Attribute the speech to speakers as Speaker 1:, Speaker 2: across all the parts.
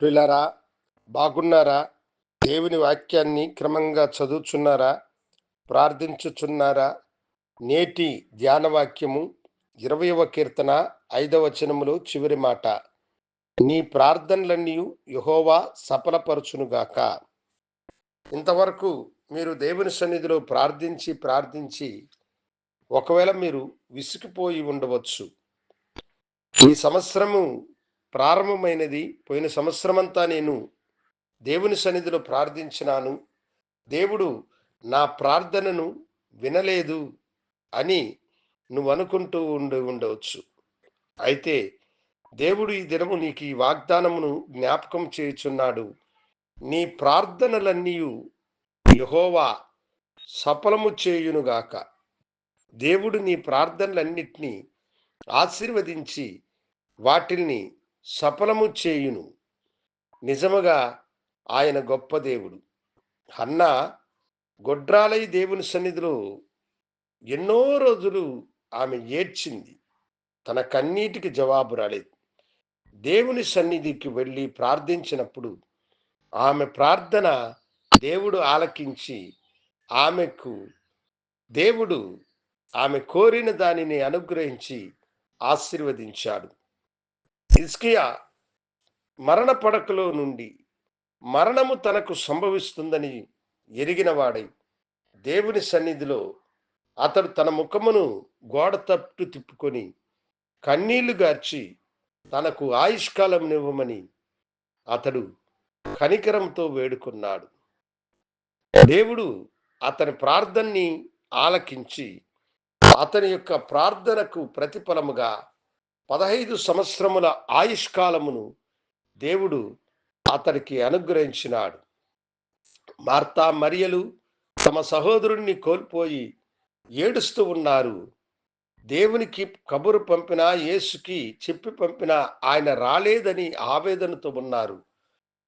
Speaker 1: ప్రిలరా బాగున్నారా? దేవుని వాక్యాన్ని క్రమంగా చదువుచున్నారా? ప్రార్థించుచున్నారా? నేటి ధ్యాన వాక్యము ఇరవయవ కీర్తన ఐదవ వచనములో చివరి మాట. నీ ప్రార్థనలన్నీ యహోవా సఫలపరచునుగాక. ఇంతవరకు మీరు దేవుని సన్నిధిలో ప్రార్థించి ప్రార్థించి ఒకవేళ మీరు విసిగిపోయి ఉండవచ్చు. ఈ సంవత్సరము ప్రారంభమైనది. పోయిన సంవత్సరమంతా నేను దేవుని సన్నిధిలో ప్రార్థించినాను. దేవుడు నా ప్రార్థనను వినలేదు అని నువ్వు అనుకుంటూ ఉండి ఉండవచ్చు. అయితే దేవుడు ఈ దినము నీకు ఈ వాగ్దానమును జ్ఞాపకం చేయుచున్నాడు. నీ ప్రార్థనలన్నీ యహోవా సఫలము చేయునుగాక దేవుడు నీ ప్రార్థనలన్నిటినీ ఆశీర్వదించి వాటిల్ని సఫలము చేయును. నిజముగా ఆయన గొప్ప దేవుడు. అన్న గొడ్రాలై దేవుని సన్నిధిలో ఎన్నో రోజులు ఆమె ఏడ్చింది. తన కన్నీటికి జవాబు రాలేదు. దేవుని సన్నిధికి వెళ్ళి ప్రార్థించినప్పుడు ఆమె ప్రార్థన దేవుడు ఆలకించి ఆమెకు దేవుడు ఆమె కోరిన దానిని అనుగ్రహించి ఆశీర్వదించాడు. ఇస్కియా మరణ పడకలో నుండి మరణము తనకు సంభవిస్తుందని ఎరిగినవాడై దేవుని సన్నిధిలో అతడు తన ముఖమును గోడ తట్టు తిప్పుకొని కన్నీళ్ళు గార్చి తనకు ఆయుష్కాలం ఇవ్వమని అతడు కనికరంతో వేడుకున్నాడు. దేవుడు అతని ప్రార్థనని ఆలకించి అతని యొక్క ప్రార్థనకు ప్రతిఫలముగా పదహైదు సంవత్సరముల ఆయుష్కాలమును దేవుడు అతడికి అనుగ్రహించినాడు. మార్తా మరియలు తమ సహోదరుణ్ణి కోల్పోయి ఏడుస్తూ ఉన్నారు. దేవునికి కబురు పంపిన యేసుకి చెప్పి పంపిన ఆయన రాలేదని ఆవేదనతో ఉన్నారు.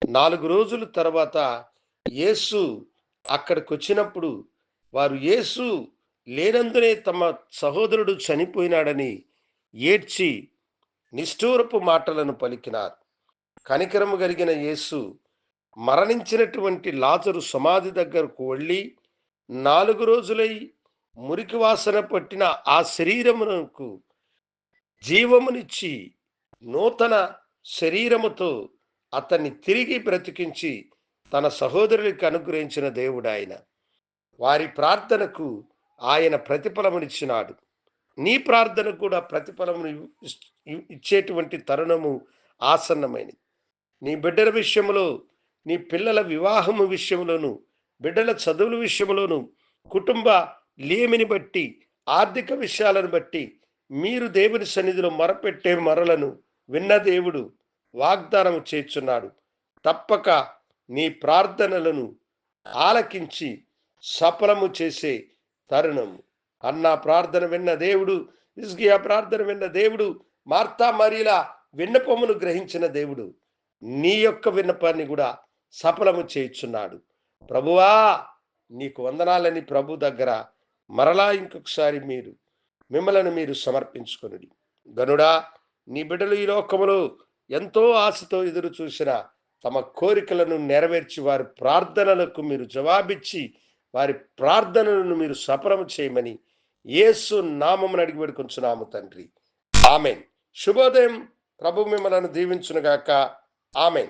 Speaker 1: నాలుగు రోజుల తర్వాత యేసు అక్కడికి వచ్చినప్పుడు వారు యేసు లేనందునే తమ సహోదరుడు చనిపోయినాడని ఏడ్చి నిష్ఠూరపు మాటలను పలికినారు. కనికరము కలిగిన యేసు మరణించినటువంటి లాజరు సమాధి దగ్గరకు వెళ్ళి నాలుగు రోజులై మురికి వాసన పట్టిన ఆ శరీరమునకు జీవమునిచ్చి నూతన శరీరముతో అతన్ని తిరిగి బ్రతికించి తన సహోదరుడికి అనుగ్రహించిన దేవుడు ఆయన. వారి ప్రార్థనకు ఆయన ప్రతిఫలమునిచ్చినాడు. నీ ప్రార్థనకు కూడా ప్రతిఫలమును ఇచ్చేటువంటి తరుణము ఆసన్నమైనది. నీ బిడ్డల విషయంలో నీ పిల్లల వివాహము విషయంలోను బిడ్డల చదువుల విషయంలోను కుటుంబ లేమిని బట్టి ఆర్థిక విషయాలను బట్టి మీరు దేవుని సన్నిధిలో మొరపెట్టే మరలను విన్న దేవుడు వాగ్దానం చేస్తున్నాడు. తప్పక నీ ప్రార్థనలను ఆలకించి సఫలము చేసే తరుణము. అన్న ప్రార్థన విన్న దేవుడు ఇస్గియా ప్రార్థన విన్న దేవుడు మార్తా మరియలా విన్నపమును గ్రహించిన దేవుడు నీ యొక్క విన్నపాన్ని కూడా సఫలము చేయుచున్నాడు. ప్రభువా నీకు వందనాలని ప్రభు దగ్గర మరలా ఇంకొకసారి మీరు మిమ్మలను మీరు సమర్పించుకొనుడి. గనుడా నీ బిడ్డలు ఈ లోకములో ఎంతో ఆశతో ఎదురు చూసిన తమ కోరికలను నెరవేర్చి వారి ప్రార్థనలకు మీరు జవాబిచ్చి వారి ప్రార్థనలను మీరు సఫలం చేయమని యేసు నామమును అడిగి పెడుకుంటున్నాము తండ్రి. ఆమెన్. శుభోదయం. ప్రభు మిమ్మలను దీవించునుగాక. ఆమెన్.